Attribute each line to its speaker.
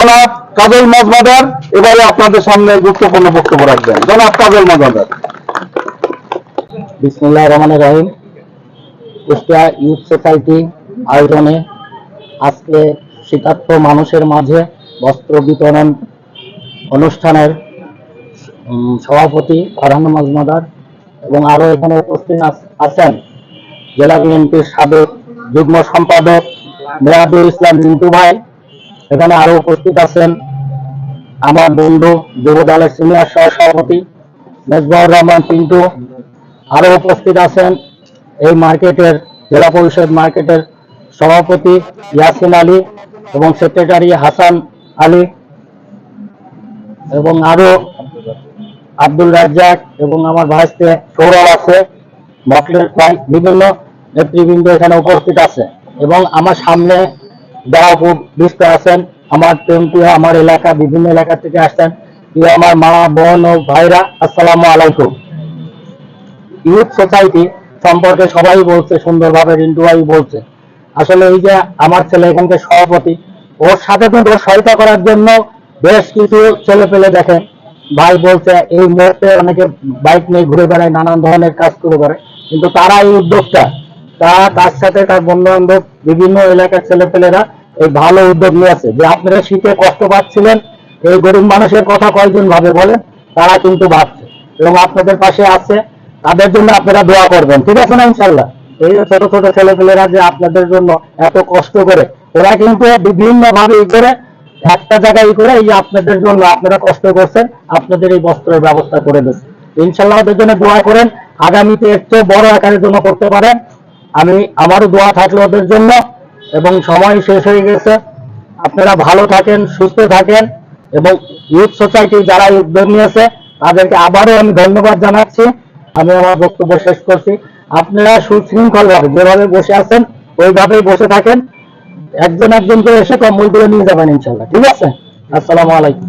Speaker 1: জনাব কাজল মজমাদার, এবারে আপনাদের সামনে গুরুত্বপূর্ণ বক্তব্য রাখবেন। জনাব কাজল মজমাদার।
Speaker 2: বিসমুল্লাহ রহমান রহিম। কুষ্টিয়া ইউথ সোসাইটি আয়োজনে আজকে শীতার্থ মানুষের মাঝে বস্ত্র বিতরণ অনুষ্ঠানের সভাপতি ফারহান মাজমাদার এবং আরও এখানে উপস্থিত আছেন জেলা বিএনপির সাবেক যুগ্ম সম্পাদক মেয়াদুল ইসলাম রিন্টু ভাই। এখানে আরও উপস্থিত আছেন আমার বন্ধু যুব দলের সিনিয়র সহ সভাপতি মেজবাউর রহমান পিন্টু। আরও উপস্থিত আছেন এই মার্কেটের জেলা পরিষদ মার্কেটের সভাপতি ইয়াসিন আলী এবং সেক্রেটারি হাসান আলী এবং আরও আব্দুল রাজ্জাক এবং আমার ভাইস্তে সৌরভ আছে মকলের বিভিন্ন নেতৃবৃন্দ এখানে উপস্থিত আছে। এবং আমার সামনে যারা উপস্থিত আছেন আমার প্রেমপ্রিয় আমার এলাকা, বিভিন্ন এলাকা থেকে আসছেন। আমার মা, বোন ও ভাইরা, আসসালামু আলাইকুম। ইউথ সোসাইটি সম্পর্কে সবাই বলছে, সুন্দরভাবে রিন্টু ভাই বলছে। আসলে এই যে আমার ছেলে এখানকার সভাপতি, ওর সাথে কিন্তু সহায়তা করার জন্য বেশ কিছু ছেলে পেলে দেখেন ভাই বলছে, এই মুহূর্তে অনেকে বাইক নিয়ে ঘুরে বেড়ায়, নানান ধরনের কাজ করে করে। কিন্তু তারা এই উদ্যোগটা তা তার সাথে তার বন্ধু বান্ধব বিভিন্ন এলাকার ছেলেপেলেরা এই ভালো উদ্যোগ নিয়েছে। যে আপনারা শীতে কষ্ট পাচ্ছিলেন, এই গরিব মানুষের কথা কয়জন ভাবে বলেন তারা কিন্তু ভাবছে। এবং আপনাদের পাশে আছে। তাদের জন্য আপনারা দোয়া করবেন। ঠিক আছে না ইনশাল্লাহ এই ছোট ছোট ছেলেপেলেরা যে আপনাদের জন্য এত কষ্ট করে, ওরা কিন্তু বিভিন্ন ভাবে ই করে, একটা জায়গায় করে, এই আপনাদের জন্য আপনারা কষ্ট করছেন, আপনাদের এই বস্ত্রের ব্যবস্থা করে দেন ইনশাল্লাহ ওদের জন্য দোয়া করেন। আগামীতে একটু বড় আকারের জন্য করতে পারেন। আমি, আমারও দোয়া থাকলে ওদের জন্য। এবং সময় শেষ হয়ে গেছে। আপনারা ভালো থাকেন, সুস্থ থাকেন এবং ইউথ সোসাইটি যারা উদ্যোগ নিয়েছে, তাদেরকে আবারও আমি ধন্যবাদ জানাচ্ছি। আমি আমার বক্তব্য শেষ করছি। আপনারা সুশৃঙ্খল ভাবে যেভাবে বসে আছেন, ওইভাবেই বসে থাকেন। একজন একজন করে এসে কম্বল করে নিয়ে যাবেন ইনশাল্লাহ ঠিক আছে? আসসালামু আলাইকুম।